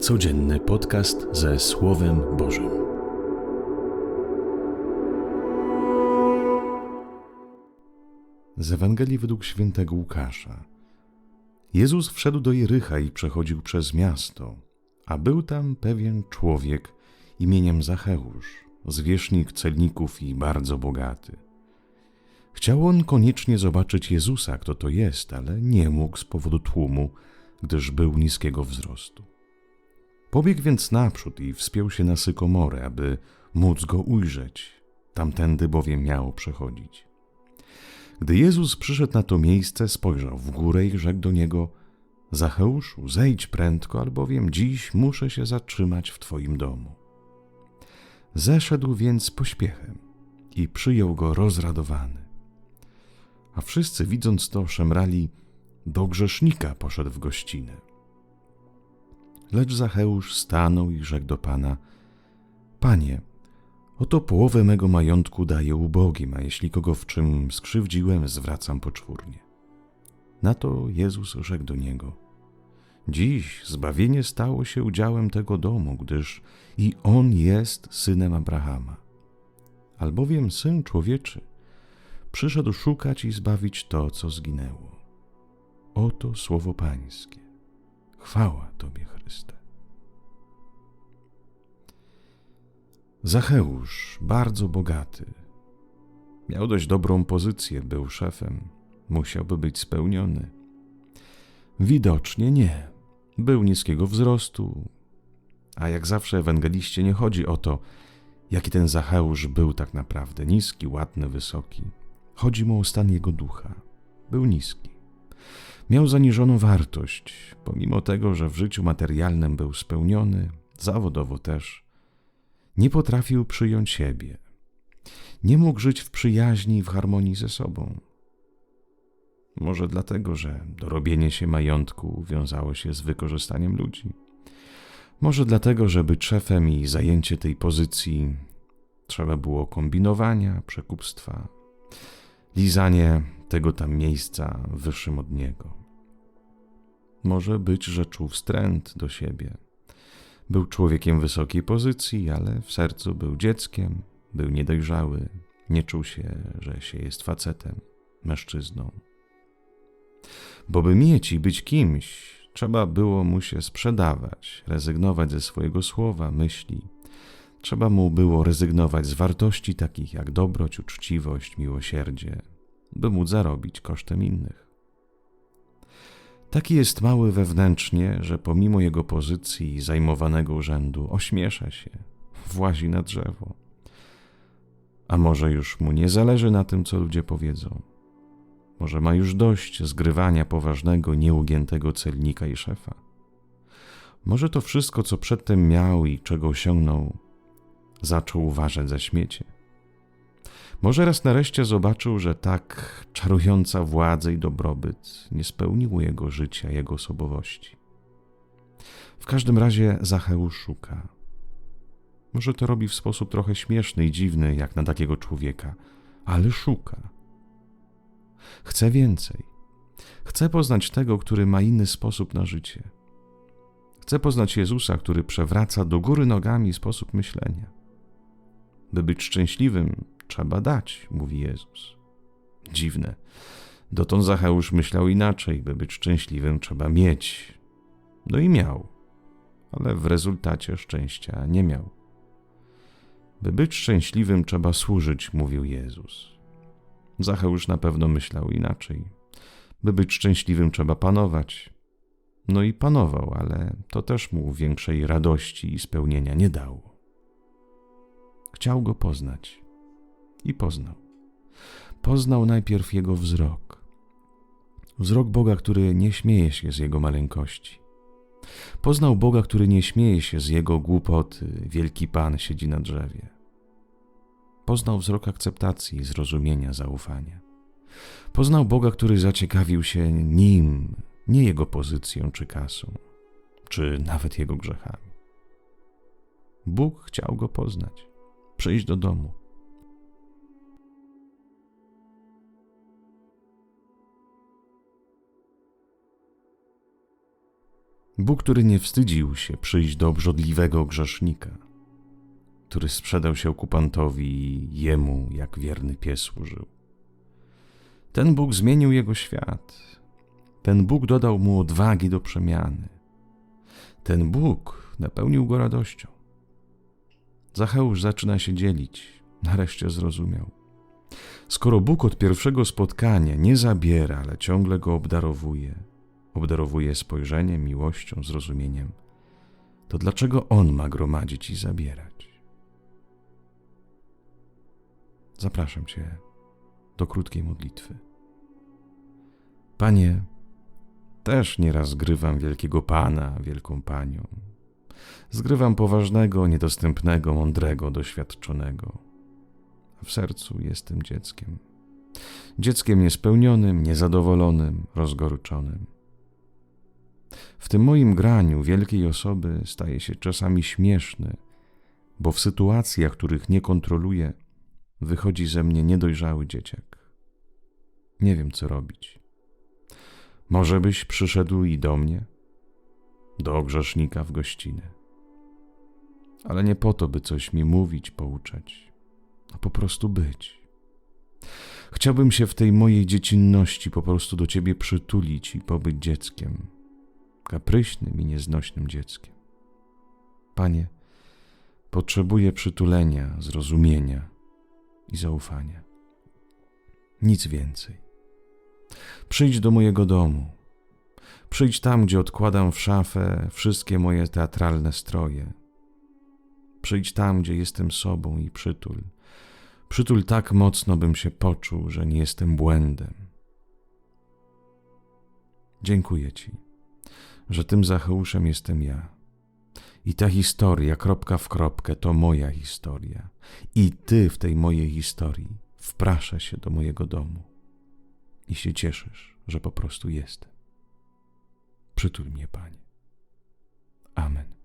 Codzienny podcast ze Słowem Bożym. Z Ewangelii według świętego Łukasza. Jezus wszedł do Jericha i przechodził przez miasto, a był tam pewien człowiek imieniem Zacheusz, zwierzchnik celników i bardzo bogaty. Chciał on koniecznie zobaczyć Jezusa, kto to jest, ale nie mógł z powodu tłumu, gdyż był niskiego wzrostu. Pobiegł więc naprzód i wspiął się na sykomorę, aby móc go ujrzeć, tamtędy bowiem miał przechodzić. Gdy Jezus przyszedł na to miejsce, spojrzał w górę i rzekł do niego: Zacheuszu, zejdź prędko, albowiem dziś muszę się zatrzymać w Twoim domu. Zeszedł więc pośpiechem i przyjął go rozradowany. A wszyscy, widząc to, szemrali: Do grzesznika poszedł w gościnę. Lecz Zacheusz stanął i rzekł do Pana: Panie, oto połowę mego majątku daję ubogim, a jeśli kogo w czym skrzywdziłem, zwracam poczwórnie. Na to Jezus rzekł do niego: Dziś zbawienie stało się udziałem tego domu, gdyż i on jest synem Abrahama. Albowiem syn człowieczy przyszedł szukać i zbawić to, co zginęło. Oto słowo Pańskie. Chwała Tobie, Chryste. Zacheusz, bardzo bogaty, miał dość dobrą pozycję, był szefem, musiałby być spełniony. Widocznie nie. Był niskiego wzrostu, a jak zawsze ewangeliście nie chodzi o to, jaki ten Zacheusz był tak naprawdę niski, ładny, wysoki. Chodzi mu o stan jego ducha. Był niski. Miał zaniżoną wartość, pomimo tego, że w życiu materialnym był spełniony, zawodowo też. Nie potrafił przyjąć siebie. Nie mógł żyć w przyjaźni i w harmonii ze sobą. Może dlatego, że dorobienie się majątku wiązało się z wykorzystaniem ludzi. Może dlatego, że być szefem i zajęcie tej pozycji trzeba było kombinowania, przekupstwa, lizanie tego tam miejsca wyższym od niego. Może być, że czuł wstręt do siebie. Był człowiekiem wysokiej pozycji, ale w sercu był dzieckiem, był niedojrzały, nie czuł się, że się jest facetem, mężczyzną. Bo by mieć i być kimś, trzeba było mu się sprzedawać, rezygnować ze swojego słowa, myśli. Trzeba mu było rezygnować z wartości takich jak dobroć, uczciwość, miłosierdzie, by móc zarobić kosztem innych. Taki jest mały wewnętrznie, że pomimo jego pozycji i zajmowanego urzędu ośmiesza się, włazi na drzewo. A może już mu nie zależy na tym, co ludzie powiedzą. Może ma już dość zgrywania poważnego, nieugiętego celnika i szefa. Może to wszystko, co przedtem miał i czego osiągnął, zaczął uważać za śmiecie. Może raz nareszcie zobaczył, że tak czarująca władza i dobrobyt nie spełniło jego życia, jego osobowości. W każdym razie Zacheusz szuka. Może to robi w sposób trochę śmieszny i dziwny, jak na takiego człowieka, ale szuka. Chce więcej. Chce poznać tego, który ma inny sposób na życie. Chce poznać Jezusa, który przewraca do góry nogami sposób myślenia. By być szczęśliwym, trzeba dać, mówi Jezus. Dziwne. Dotąd Zacheusz myślał inaczej, by być szczęśliwym trzeba mieć. No i miał, ale w rezultacie szczęścia nie miał. By być szczęśliwym trzeba służyć, mówił Jezus. Zacheusz na pewno myślał inaczej. By być szczęśliwym trzeba panować. No i panował, ale to też mu większej radości i spełnienia nie dało. Chciał go poznać i poznał. Poznał najpierw jego wzrok. Wzrok Boga, który nie śmieje się z jego maleńkości. Poznał Boga, który nie śmieje się z jego głupoty, wielki Pan siedzi na drzewie. Poznał wzrok akceptacji, zrozumienia, zaufania. Poznał Boga, który zaciekawił się nim, nie jego pozycją czy kasą, czy nawet jego grzechami. Bóg chciał go poznać, przyjść do domu. Bóg, który nie wstydził się przyjść do obrzodliwego grzesznika, który sprzedał się okupantowi i jemu jak wierny pies służył. Ten Bóg zmienił jego świat. Ten Bóg dodał mu odwagi do przemiany. Ten Bóg napełnił go radością. Zacheusz zaczyna się dzielić. Nareszcie zrozumiał. Skoro Bóg od pierwszego spotkania nie zabiera, ale ciągle go obdarowuje, obdarowuje spojrzeniem, miłością, zrozumieniem, to dlaczego on ma gromadzić i zabierać? Zapraszam Cię do krótkiej modlitwy. Panie, też nieraz zgrywam wielkiego Pana, wielką Panią. Zgrywam poważnego, niedostępnego, mądrego, doświadczonego. A w sercu jestem dzieckiem. Dzieckiem niespełnionym, niezadowolonym, rozgorczonym. W tym moim graniu wielkiej osoby staje się czasami śmieszny, bo w sytuacjach, których nie kontroluję, wychodzi ze mnie niedojrzały dzieciak. Nie wiem, co robić. Może byś przyszedł i do mnie, do grzesznika w gościnę. Ale nie po to, by coś mi mówić, pouczać, a po prostu być. Chciałbym się w tej mojej dziecinności po prostu do ciebie przytulić i pobyć dzieckiem, kapryśnym i nieznośnym dzieckiem. Panie, potrzebuję przytulenia, zrozumienia i zaufania. Nic więcej. Przyjdź do mojego domu. Przyjdź tam, gdzie odkładam w szafę wszystkie moje teatralne stroje. Przyjdź tam, gdzie jestem sobą i przytul. Przytul tak mocno, bym się poczuł, że nie jestem błędem. Dziękuję Ci, że tym Zacheuszem jestem ja. I ta historia, kropka w kropkę, to moja historia. I Ty w tej mojej historii wprasza się do mojego domu i się cieszysz, że po prostu jestem. Przytul mnie, Panie. Amen.